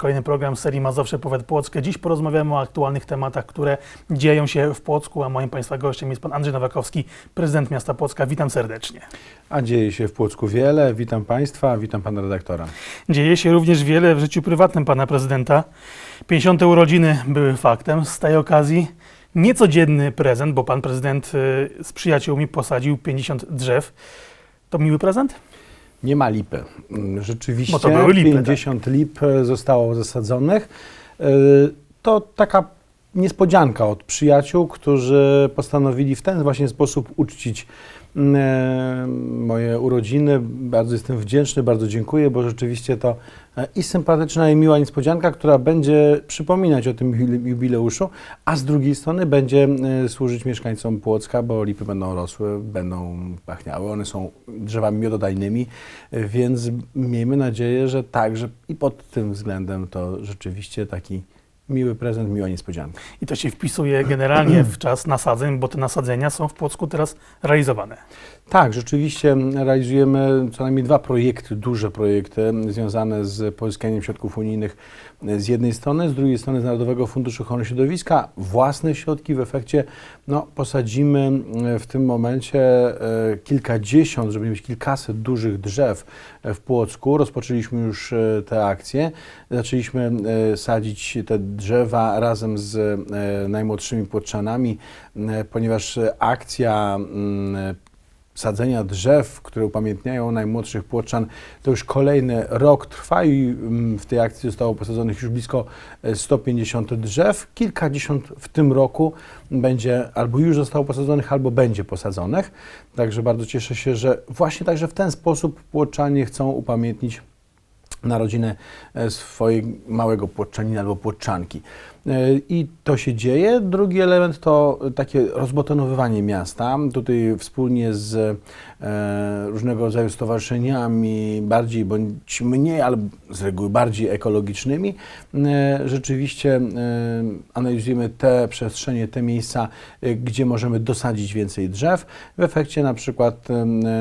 Kolejny program serii Mazowsze Powiat Płockie. Dziś porozmawiamy o aktualnych tematach, które dzieją się w Płocku, a moim Państwa gościem jest Pan Andrzej Nowakowski, prezydent miasta Płocka. Witam serdecznie. A dzieje się w Płocku wiele. Witam Państwa, witam Pana redaktora. Dzieje się również wiele w życiu prywatnym Pana prezydenta. 50. urodziny były faktem. Z tej okazji niecodzienny prezent, bo Pan prezydent y, z przyjaciółmi posadził 50 drzew. To miły prezent? Nie ma lipy. Rzeczywiście Bo to były lipy, tak. 50 lip e, zostało zasadzonych. E, To taka niespodzianka od przyjaciół, którzy postanowili w ten właśnie sposób uczcić moje urodziny. Bardzo jestem wdzięczny, bardzo dziękuję, bo rzeczywiście to e, i sympatyczna i miła niespodzianka, która będzie przypominać o tym jubile- jubileuszu, a z drugiej strony będzie e, służyć mieszkańcom Płocka, bo lipy będą rosły, będą pachniały. One są drzewami miododajnymi, e, więc miejmy nadzieję, że także i pod tym względem to rzeczywiście taki miły prezent, miła niespodzianka. I to się wpisuje generalnie w czas nasadzeń, bo te nasadzenia są w Płocku teraz realizowane. Tak, rzeczywiście realizujemy co najmniej dwa projekty, duże projekty związane z pozyskaniem środków unijnych z jednej strony, z drugiej strony z Narodowego Funduszu Ochrony Środowiska. Własne środki w efekcie no, posadzimy e, w tym momencie e, kilkadziesiąt, żeby mieć kilkaset dużych drzew w Płocku. Rozpoczęliśmy już e, te akcje. Zaczęliśmy sadzić te drzewa razem z e, najmłodszymi płotrzanami, e, ponieważ e, akcja mm, sadzenia drzew, które upamiętniają najmłodszych płoczan, to już kolejny rok trwa i mm, w tej akcji zostało posadzonych już blisko e, 150 drzew. Kilkadziesiąt w tym roku będzie albo już zostało posadzonych, albo będzie posadzonych. Także bardzo cieszę się, że właśnie także w ten sposób płoczanie chcą upamiętnić narodzinę e, swojego małego płotczanina albo płotczanki. E, I to się dzieje. Drugi element to takie rozbetonowywanie miasta. Tutaj wspólnie z e, różnego rodzaju stowarzyszeniami, bardziej bądź mniej, ale z reguły bardziej ekologicznymi, e, rzeczywiście analizujemy te przestrzenie, te miejsca, gdzie możemy dosadzić więcej drzew. W efekcie na przykład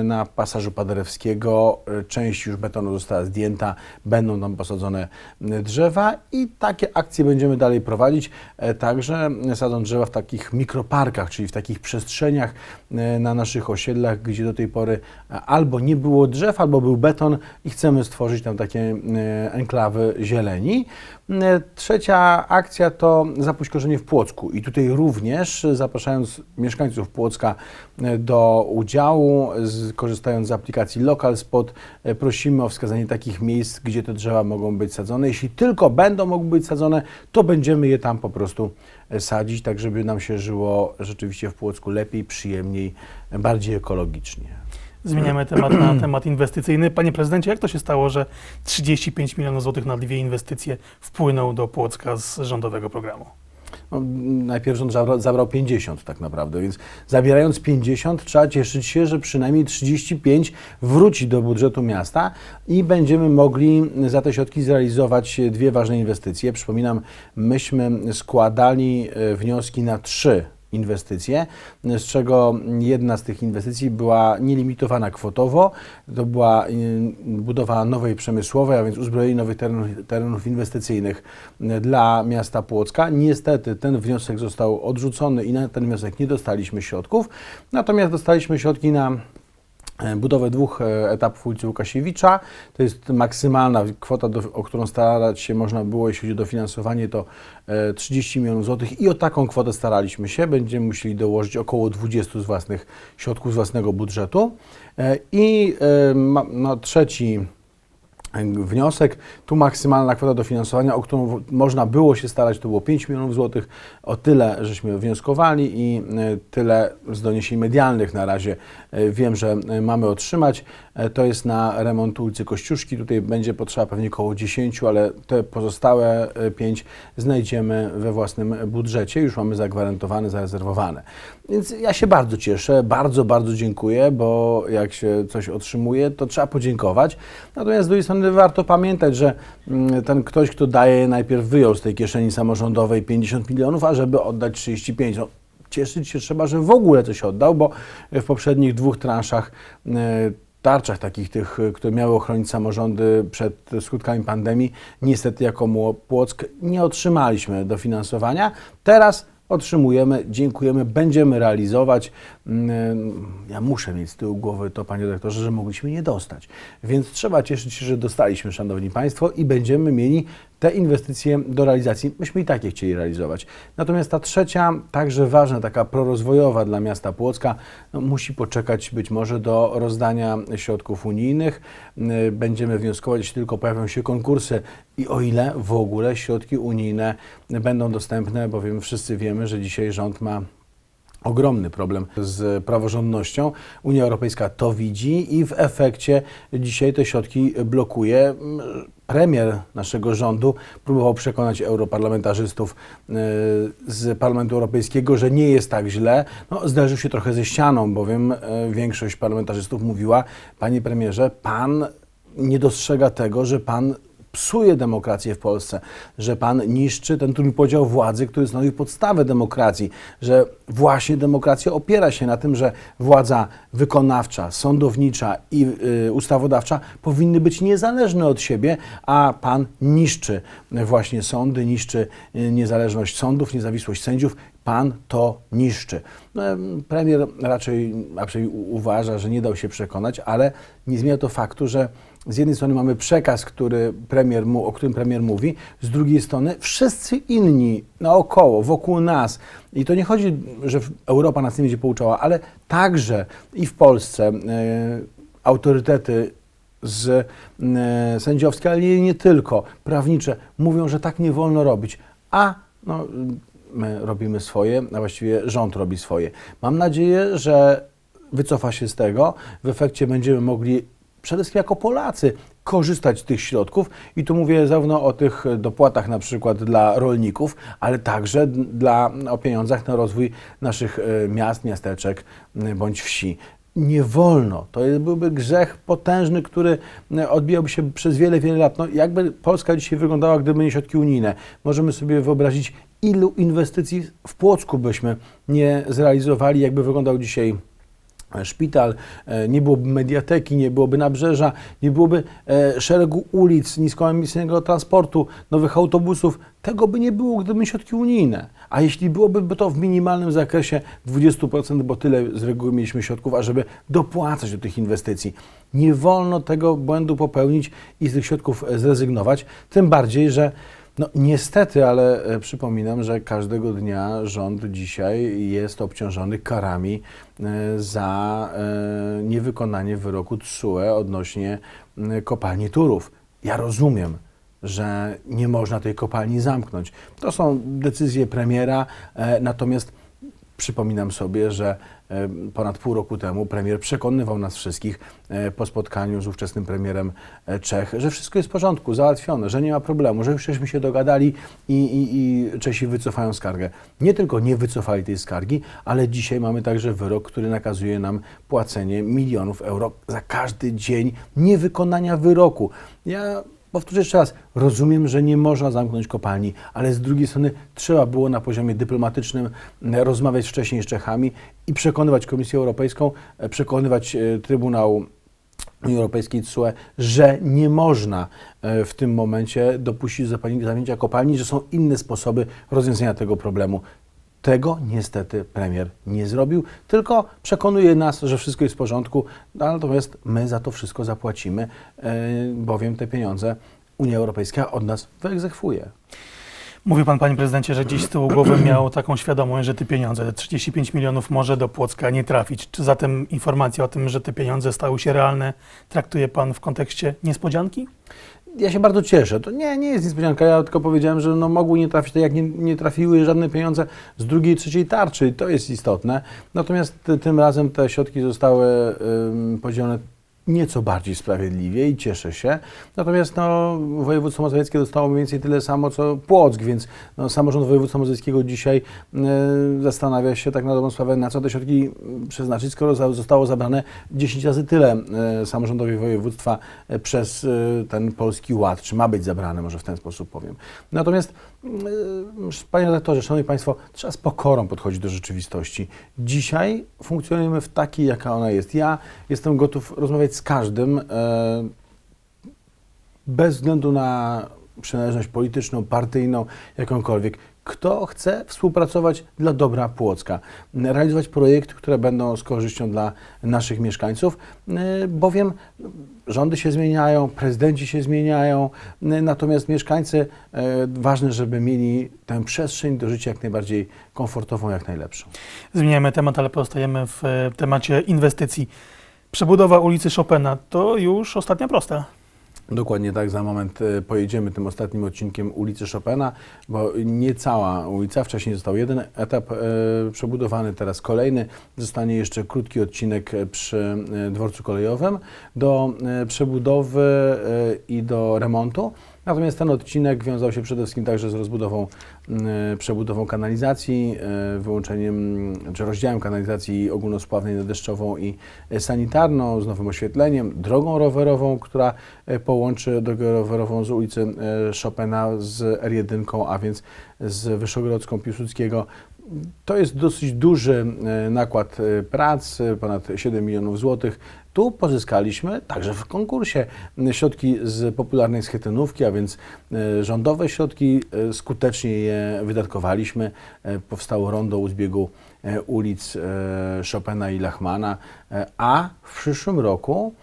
na pasażu Paderewskiego część już betonu została zdjęta, będą tam posadzone drzewa i takie akcje będziemy dalej prowadzić, e, także sadzą drzewa w takich mikroparkach, czyli w takich przestrzeniach e, na naszych osiedlach, gdzie do tej pory e, albo nie było drzew, albo był beton i chcemy stworzyć tam takie enklawy zieleni. E, Trzecia akcja to zapuść korzenie w Płocku i tutaj również e, zapraszając mieszkańców Płocka e, do udziału, korzystając z aplikacji Local Spot, e, prosimy o wskazanie takich miejsc, gdzie te drzewa mogą być sadzone. Jeśli tylko będą mogły być sadzone, to będziemy je tam po prostu sadzić, tak żeby nam się żyło rzeczywiście w Płocku lepiej, przyjemniej, bardziej ekologicznie. Zmieniamy temat na temat inwestycyjny. Panie prezydencie, jak to się stało, że 35 milionów złotych na dwie inwestycje wpłynął do Płocka z rządowego programu? No, najpierw rząd zabrał, zabrał 50 tak naprawdę, więc zabierając 50 trzeba cieszyć się, że przynajmniej 35 wróci do budżetu miasta i będziemy mogli za te środki zrealizować dwie ważne inwestycje. Przypominam, myśmy składali e, wnioski na trzy inwestycje, z czego jedna z tych inwestycji była nielimitowana kwotowo. To była y, budowa nowej przemysłowej, a więc uzbrojenie nowych terenów, terenów inwestycyjnych y, dla miasta Płocka. Niestety ten wniosek został odrzucony i na ten wniosek nie dostaliśmy środków, natomiast dostaliśmy środki na budowę dwóch e, etapów ulicy Łukasiewicza. To jest maksymalna kwota, do, o którą starać się można było, jeśli chodzi o dofinansowanie, to e, 30 milionów złotych i o taką kwotę staraliśmy się. Będziemy musieli dołożyć około 20 z własnych środków, z własnego budżetu. E, I e, no, trzeci wniosek. Tu maksymalna kwota dofinansowania, o którą można było się starać, to było 5 milionów złotych. O tyle żeśmy wnioskowali i e, tyle z doniesień medialnych na razie e, wiem, że e, mamy otrzymać. To jest na remont ulicy Kościuszki. Tutaj będzie potrzeba pewnie około 10, ale te pozostałe 5 znajdziemy we własnym budżecie. Już mamy zagwarantowane, zarezerwowane. Więc ja się bardzo cieszę, bardzo, bardzo dziękuję, bo jak się coś otrzymuje, to trzeba podziękować. Natomiast z drugiej strony warto pamiętać, że mm, ten ktoś, kto daje, najpierw wyjął z tej kieszeni samorządowej 50 milionów, a żeby oddać 35. No, cieszyć się trzeba, że w ogóle coś oddał, bo w poprzednich dwóch transzach e, tarczach takich tych, y, które miały ochronić samorządy przed skutkami pandemii, niestety jako Płock nie otrzymaliśmy dofinansowania. Teraz otrzymujemy, dziękujemy, będziemy realizować. Mm, Ja muszę mieć z tyłu głowy to, panie dyrektorze, że mogliśmy nie dostać. Więc trzeba cieszyć się, że dostaliśmy, szanowni państwo, i będziemy mieli te inwestycje do realizacji. Myśmy i tak je chcieli realizować. Natomiast ta trzecia, także ważna, taka prorozwojowa dla miasta Płocka, no, musi poczekać być może do rozdania środków unijnych. Y, Będziemy wnioskować, jeśli tylko pojawią się konkursy i o ile w ogóle środki unijne będą dostępne, bowiem wszyscy wiemy, że dzisiaj rząd ma ogromny problem z praworządnością. Unia Europejska to widzi i w efekcie dzisiaj te środki blokuje. Premier naszego rządu próbował przekonać europarlamentarzystów y, z Parlamentu Europejskiego, że nie jest tak źle. No, zderzył się trochę ze ścianą, bowiem y, większość parlamentarzystów mówiła, panie premierze, pan nie dostrzega tego, że pan psuje demokrację w Polsce, że pan niszczy ten trójpodział władzy, który stanowi podstawę demokracji, że właśnie demokracja opiera się na tym, że władza wykonawcza, sądownicza i y, ustawodawcza powinny być niezależne od siebie, a pan niszczy właśnie sądy, niszczy y, niezależność sądów, niezawisłość sędziów. Pan to niszczy. No, em, Premier raczej, raczej uważa, że nie dał się przekonać, ale nie zmienia to faktu, że z jednej strony mamy przekaz, który premier, o którym premier mówi, z drugiej strony wszyscy inni naokoło, wokół nas. I to nie chodzi, że Europa nas nie będzie pouczała, ale także i w Polsce e, autorytety z e, sędziowskie, ale nie, nie tylko, prawnicze, mówią, że tak nie wolno robić. A no, my robimy swoje, a właściwie rząd robi swoje. Mam nadzieję, że wycofa się z tego. W efekcie będziemy mogli przede wszystkim jako Polacy korzystać z tych środków i tu mówię zarówno o tych dopłatach na przykład dla rolników, ale także dla, o pieniądzach na rozwój naszych e, miast, miasteczek m, bądź wsi. Nie wolno. To byłby grzech potężny, który e, odbijałby się przez wiele, wiele lat. No, jakby Polska dzisiaj wyglądała, gdyby nie środki unijne? Możemy sobie wyobrazić, ilu inwestycji w Płocku byśmy nie zrealizowali, jakby wyglądał dzisiaj szpital, e, nie byłoby mediateki, nie byłoby nabrzeża, nie byłoby e, szeregu ulic, niskoemisyjnego transportu, nowych autobusów. Tego by nie było, gdyby środki unijne. A jeśli byłoby by to w minimalnym zakresie 20%, bo tyle z reguły mieliśmy środków, ażeby dopłacać do tych inwestycji. Nie wolno tego błędu popełnić i z tych środków zrezygnować. Tym bardziej, że no niestety, ale e, przypominam, że każdego dnia rząd dzisiaj jest obciążony karami e, za e, niewykonanie wyroku TSUE odnośnie kopalni Turów. Ja rozumiem, że nie można tej kopalni zamknąć. To są decyzje premiera, natomiast Przypominam sobie, że ponad pół roku temu premier przekonywał nas wszystkich e, po spotkaniu z ówczesnym premierem e, Czech, że wszystko jest w porządku, załatwione, że nie ma problemu, że już żeśmy się dogadali i, i, i Czesi wycofają skargę. Nie tylko nie wycofali tej skargi, ale dzisiaj mamy także wyrok, który nakazuje nam płacenie milionów euro za każdy dzień niewykonania wyroku. Ja Powtórzę jeszcze raz, rozumiem, że nie można zamknąć kopalni, ale z drugiej strony trzeba było na poziomie dyplomatycznym m, rozmawiać wcześniej z Czechami i przekonywać Komisję Europejską, e, przekonywać e, Trybunał Unii Europejskiej TSUE, że nie można e, w tym momencie dopuścić do zamknięcia kopalni, że są inne sposoby rozwiązania tego problemu. Tego niestety premier nie zrobił, tylko przekonuje nas, że wszystko jest w porządku, no, natomiast my za to wszystko zapłacimy, e, bowiem te pieniądze Unia Europejska od nas wyegzekwuje. Mówi pan, panie prezydencie, że dziś z tyłu głowy miał taką świadomość, że te pieniądze, te 35 milionów może do Płocka nie trafić. Czy zatem informacja o tym, że te pieniądze stały się realne, traktuje pan w kontekście niespodzianki? Ja się bardzo cieszę. To nie, nie jest niespodzianka. Ja tylko powiedziałem, że no mogły nie trafić, tak jak nie, nie trafiły żadne pieniądze z drugiej, trzeciej tarczy. To jest istotne. Natomiast ty- tym razem te środki zostały podzielone nieco bardziej sprawiedliwie i cieszę się. Natomiast no, województwo mazowieckie dostało mniej więcej tyle samo, co Płock, więc no, samorząd województwa mazowieckiego dzisiaj y, zastanawia się tak na dobrą sprawę, na co te środki przeznaczyć, skoro za, zostało zabrane 10 razy tyle y, samorządowi województwa y, przez y, ten Polski Ład, czy ma być zabrane, może w ten sposób powiem. Natomiast Panie redaktorze, Szanowni Państwo, trzeba z pokorą podchodzić do rzeczywistości. Dzisiaj funkcjonujemy w takiej, jaka ona jest. Ja jestem gotów rozmawiać z z każdym, e, bez względu na przynależność polityczną, partyjną, jakąkolwiek. Kto chce współpracować dla dobra Płocka, realizować projekty, które będą z korzyścią dla naszych mieszkańców, e, bowiem rządy się zmieniają, prezydenci się zmieniają, e, natomiast mieszkańcy e, ważne, żeby mieli tę przestrzeń do życia jak najbardziej komfortową, jak najlepszą. Zmieniamy temat, ale pozostajemy w e, temacie inwestycji. Przebudowa ulicy Chopina to już ostatnia prosta. Dokładnie tak, za moment e, pojedziemy tym ostatnim odcinkiem ulicy Chopina, bo nie cała ulica, wcześniej został jeden etap e, przebudowany, teraz kolejny. Zostanie jeszcze krótki odcinek e, przy dworcu kolejowym do przebudowy i do remontu. Natomiast ten odcinek wiązał się przede wszystkim także z rozbudową, przebudową kanalizacji, e, wyłączeniem czy rozdziałem kanalizacji ogólnospławnej na deszczową i sanitarną, z nowym oświetleniem, drogą rowerową, która e, połączy drogę rowerową z ulicy Chopina z R1, a więc z Wyszogrodzką Piłsudskiego. To jest dosyć duży e, nakład e, prac, e, ponad 7 milionów złotych. Tu pozyskaliśmy także w konkursie środki z popularnej schetynówki, a więc rządowe środki, skutecznie je wydatkowaliśmy. Powstało rondo u zbiegu ulic Chopina i Lachmana, a w przyszłym roku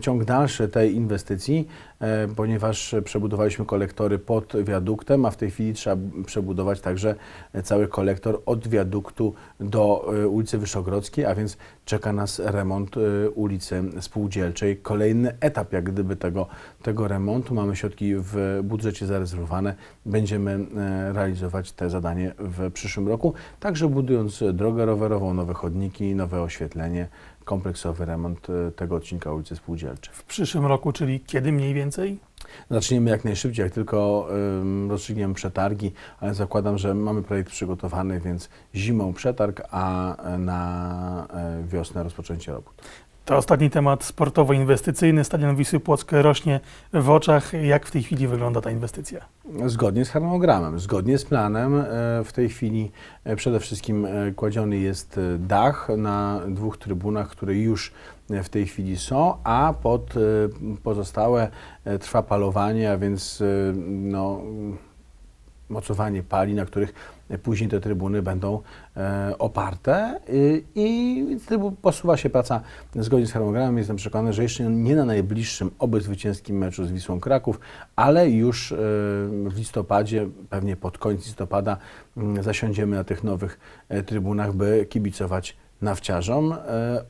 ciąg dalszy tej inwestycji, e, ponieważ przebudowaliśmy kolektory pod wiaduktem, a w tej chwili trzeba przebudować także cały kolektor od wiaduktu do e, ulicy Wyszogrodzkiej, a więc czeka nas remont e, ulicy Spółdzielczej. Kolejny etap jak gdyby tego, tego remontu. Mamy środki w budżecie zarezerwowane. Będziemy realizować te zadanie w przyszłym roku, także budując drogę rowerową, nowe chodniki, nowe oświetlenie, kompleksowy remont e, tego odcinka ulicy Spółdzielczej. W przyszłym roku, czyli kiedy mniej więcej? Zaczniemy jak najszybciej, jak tylko rozstrzygniemy przetargi, ale zakładam, że mamy projekt przygotowany, więc zimą przetarg, a e, na e, wiosnę rozpoczęcie robót. To ostatni temat sportowo-inwestycyjny. Stadion Wisły Płock rośnie w oczach. Jak w tej chwili wygląda ta inwestycja? Zgodnie z harmonogramem, zgodnie z planem, e, w tej chwili e, przede wszystkim e, kładziony jest dach na dwóch trybunach, które już w tej chwili są, a pod pozostałe trwa palowanie, a więc no, mocowanie pali, na których później te trybuny będą e, oparte y, i posuwa się praca zgodnie z harmonogramem. Jestem przekonany, że jeszcze nie na najbliższym, oby zwycięskim meczu z Wisłą Kraków, ale już e, w listopadzie, pewnie pod koniec listopada mm, zasiądziemy na tych nowych e, trybunach, by kibicować nawciarzom,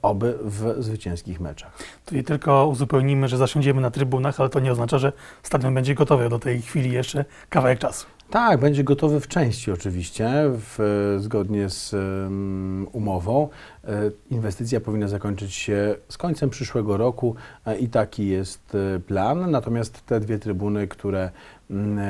oby w zwycięskich meczach. Czyli tylko uzupełnimy, że zasiądziemy na trybunach, ale to nie oznacza, że stadion będzie gotowy do tej chwili jeszcze kawałek czasu. Tak, będzie gotowy w części oczywiście, w, zgodnie z um, umową. E, Inwestycja powinna zakończyć się z końcem przyszłego roku e, i taki jest e, plan. Natomiast te dwie trybuny, które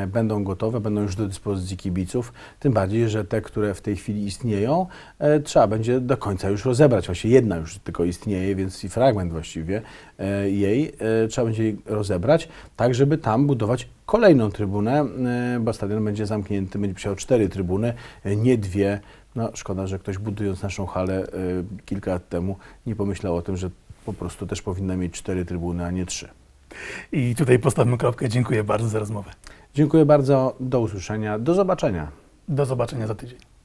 będą gotowe, będą już do dyspozycji kibiców, tym bardziej, że te, które w tej chwili istnieją, e, trzeba będzie do końca już rozebrać. Właściwie jedna już tylko istnieje, więc i fragment właściwie e, jej e, trzeba będzie rozebrać, tak żeby tam budować kolejną trybunę, bo stadion będzie zamknięty, będzie musiał cztery trybuny, nie dwie. No, szkoda, że ktoś budując naszą halę kilka lat temu nie pomyślał o tym, że po prostu też powinna mieć cztery trybuny, a nie trzy. I tutaj postawmy kropkę. Dziękuję bardzo za rozmowę. Dziękuję bardzo, do usłyszenia, do zobaczenia. Do zobaczenia za tydzień.